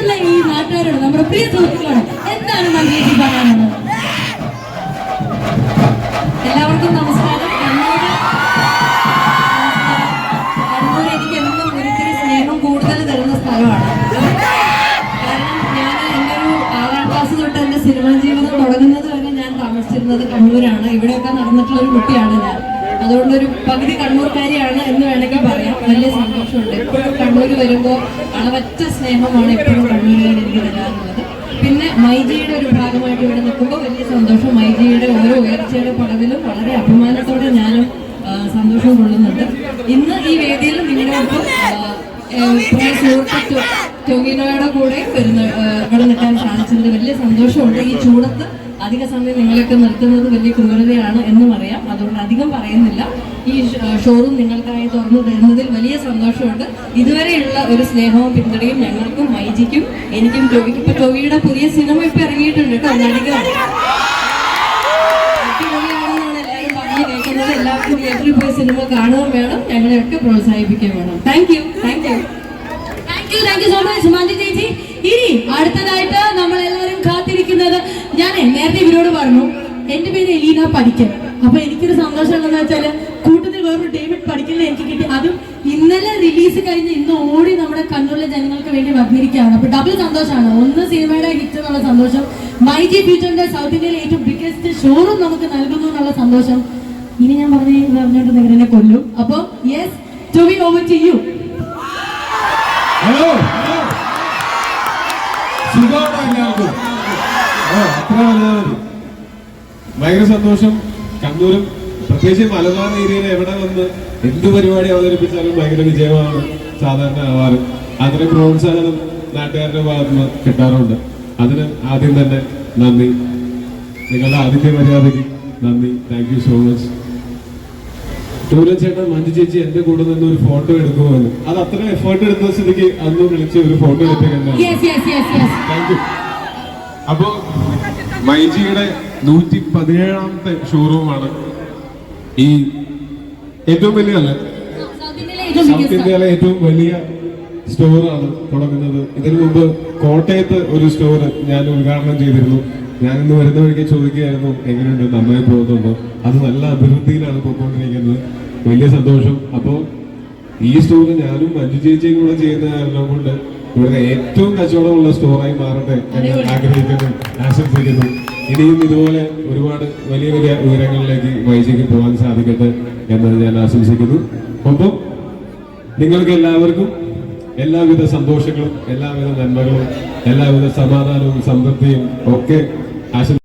കണ്ണൂരിലെ ഈ നാട്ടുകാരോട് നമ്മുടെ പ്രിയ സുഹൃത്തുക്കളോട് എന്താണ് മന്ത്രി പറയാനുള്ളത്? എല്ലാവർക്കും നമസ്കാരം. കണ്ണൂര് കണ്ണൂർ എനിക്ക് എന്നും ഒരിക്കലും സ്നേഹം കൂടുതൽ തരുന്ന സ്ഥലമാണ്. കാരണം ഞാൻ എന്റെ ഒരു ആറാം ക്ലാസ് തൊട്ട് എന്റെ സിനിമാ ജീവിതം തുടങ്ങുന്നത് വരെ ഞാൻ താമസിച്ചിരുന്നത് കണ്ണൂരാണ്. ഇവിടെയൊക്കെ നടന്നിട്ടുള്ള ഒരു കുട്ടിയാണ് ഞാൻ. അതുകൊണ്ട് ഒരു പകുതി കണ്ണൂർക്കാരിയാണ് എന്ന് വേണമെങ്കിൽ പറയാം. വലിയ സന്തോഷമുണ്ട്. എപ്പോഴും കണ്ണൂർ വരുമ്പോൾ അളവറ്റ സ്നേഹമാണ് എപ്പോഴും കണ്ണൂരുകാർ എനിക്ക് തരാറുള്ളത് പിന്നെ മൈജിയുടെ ഒരു ഭാഗമായിട്ട് ഇവിടെ നിൽക്കുമ്പോൾ വലിയ സന്തോഷം. മൈജിയുടെ ഓരോ ഉയർച്ചയുടെ പടവിലും വളരെ അഭിമാനത്തോടെ ഞാനും സന്തോഷം കൊള്ളുന്നുണ്ട്. ഇന്ന് ഈ വേദിയിൽ നിങ്ങളോടൊപ്പം സുഹൃത്തു ടൊവിനോയുടെ കൂടെ വരുന്ന ഇവിടെ നിൽക്കാൻ സാധിച്ചതിൽ വലിയ സന്തോഷമുണ്ട്. ഈ ചൂടത്ത് അധിക സമയം നിങ്ങളെയൊക്കെ നിർത്തുന്നത് വലിയ ക്രൂരതയാണ് എന്നും അറിയാം. അതുകൊണ്ട് അധികം പറയുന്നില്ല. ഈ ഷോറൂം നിങ്ങൾക്കായി തുറന്നു തരുന്നതിൽ വലിയ സന്തോഷമുണ്ട്. ഇതുവരെയുള്ള ഒരു സ്നേഹവും പിന്തുണയും ഞങ്ങൾക്കും മൈജിക്കും എനിക്കും ടോവിക്കും. ഇപ്പൊ ടോവിയുടെ പുതിയ സിനിമ ഇപ്പൊ ഇറങ്ങിയിട്ടുണ്ട് കേട്ടോ നടിക എല്ലാവർക്കും സിനിമ കാണുകയും വേണം. ഞങ്ങളെയൊക്കെ പ്രോത്സാഹിപ്പിക്കുകയും വേണം. Thank you thank you thank you thank you so much Manju പറഞ്ഞു എന്റെ പേര് എലീന പഠിക്കൽ അപ്പൊ എനിക്കൊരു സന്തോഷം എന്താന്ന് വെച്ചാൽ കൂട്ടത്തിൽ വേറൊരു ഡേവിഡ് പഠിക്കലിനെ എനിക്ക് കിട്ടി. അതും ഇന്നലെ റിലീസ് കഴിഞ്ഞ് ഇന്ന് ഓടി നമ്മുടെ കണ്ണൂരിലെ ജനങ്ങൾക്ക് വേണ്ടി വന്നിരിക്കുകയാണ്. അപ്പൊ ഡബിൾ സന്തോഷമാണ്. ഒന്ന് സിനിമയുടെ ഹിറ്റ് എന്നുള്ള സന്തോഷം. മൈ ജി ഫ്യൂച്ചറിന്റെ സൗത്ത് ഇന്ത്യയിലെ ഏറ്റവും ബിഗ്ഗസ്റ്റ് ഷോറും നമുക്ക് നൽകുന്നു എന്നുള്ള സന്തോഷം. ഇനി ഞാൻ പറഞ്ഞു പറഞ്ഞോണ്ട് നിങ്ങൾ എന്നെ കൊല്ലും. അപ്പൊ yes to be over to you hello സുഖമാണോ ഞാൻ അത്ര വലുതാണ് ഭയങ്കര സന്തോഷം. കണ്ണൂരും പ്രത്യേകിച്ച് മലബാർ ഏരിയയിൽ എവിടെ വന്ന് എന്ത് പരിപാടി അവതരിപ്പിച്ചാലും ഭയങ്കര വിജയമാണ് സാധാരണ ആവാറ് അതിന് പ്രോത്സാഹനം നാട്ടുകാരുടെ ഭാഗത്ത് നിന്ന് കിട്ടാറുണ്ട്. അതിന് ആദ്യം തന്നെ നന്ദി. നിങ്ങളുടെ ആദ്യത്തെ മര്യാദയ്ക്ക് നന്ദി. താങ്ക് യു സോ മച്ച് ടൂല ചേട്ടൻ മഞ്ജു ചേച്ചി എന്റെ കൂടെ നിന്ന് ഒരു ഫോട്ടോ എടുക്കുമെന്ന് അത് അത്ര എഫേർട്ട് എടുത്ത സ്ഥിതിക്ക് അന്ന് വിളിച്ച് ഒരു ഫോട്ടോ എടുത്തേക്കുന്നത് അപ്പോ മൈജിയുടെ നൂറ്റി പതിനേഴാമത്തെ ഷോറൂമാണ് ഈ ഏറ്റവും വലിയ അല്ല സൗത്ത് ഇന്ത്യയിലെ ഏറ്റവും വലിയ സ്റ്റോറാണ് തുടങ്ങുന്നത്. ഇതിനു മുമ്പ് കോട്ടയത്ത് ഒരു സ്റ്റോർ ഞാൻ ഉദ്ഘാടനം ചെയ്തിരുന്നു. ഞാൻ ഇന്ന് വരുന്ന വഴിക്ക് ചോദിക്കുകയായിരുന്നു എങ്ങനെയുണ്ട്? നന്നായി പോകുന്നുണ്ടോ? അത് നല്ല അഭിവൃദ്ധിയിലാണ് പോയിക്കൊണ്ടിരിക്കുന്നത്. വലിയ സന്തോഷം. അപ്പോൾ ഈ സ്റ്റോർ ഞാനും മഞ്ജു ചേച്ചിയും കൂടെ ചെയ്യുന്ന കാരണം കൊണ്ട് ഇവിടെ ഏറ്റവും കച്ചവടമുള്ള സ്റ്റോറായി മാറട്ടെ എന്ന് ആഗ്രഹിക്കുന്നു ആശംസിക്കുന്നു. ഇനിയും ഇതുപോലെ ഒരുപാട് വലിയ വലിയ ഉയരങ്ങളിലേക്ക് വൈജിക്ക് പോകാൻ സാധിക്കട്ടെ എന്ന് ഞാൻ ആശംസിക്കുന്നു. ഒപ്പം നിങ്ങൾക്ക് എല്ലാവർക്കും എല്ലാവിധ സന്തോഷങ്ങളും എല്ലാവിധ നന്മകളും എല്ലാവിധ സമാധാനവും സമൃദ്ധിയും ഒക്കെ ആശംസ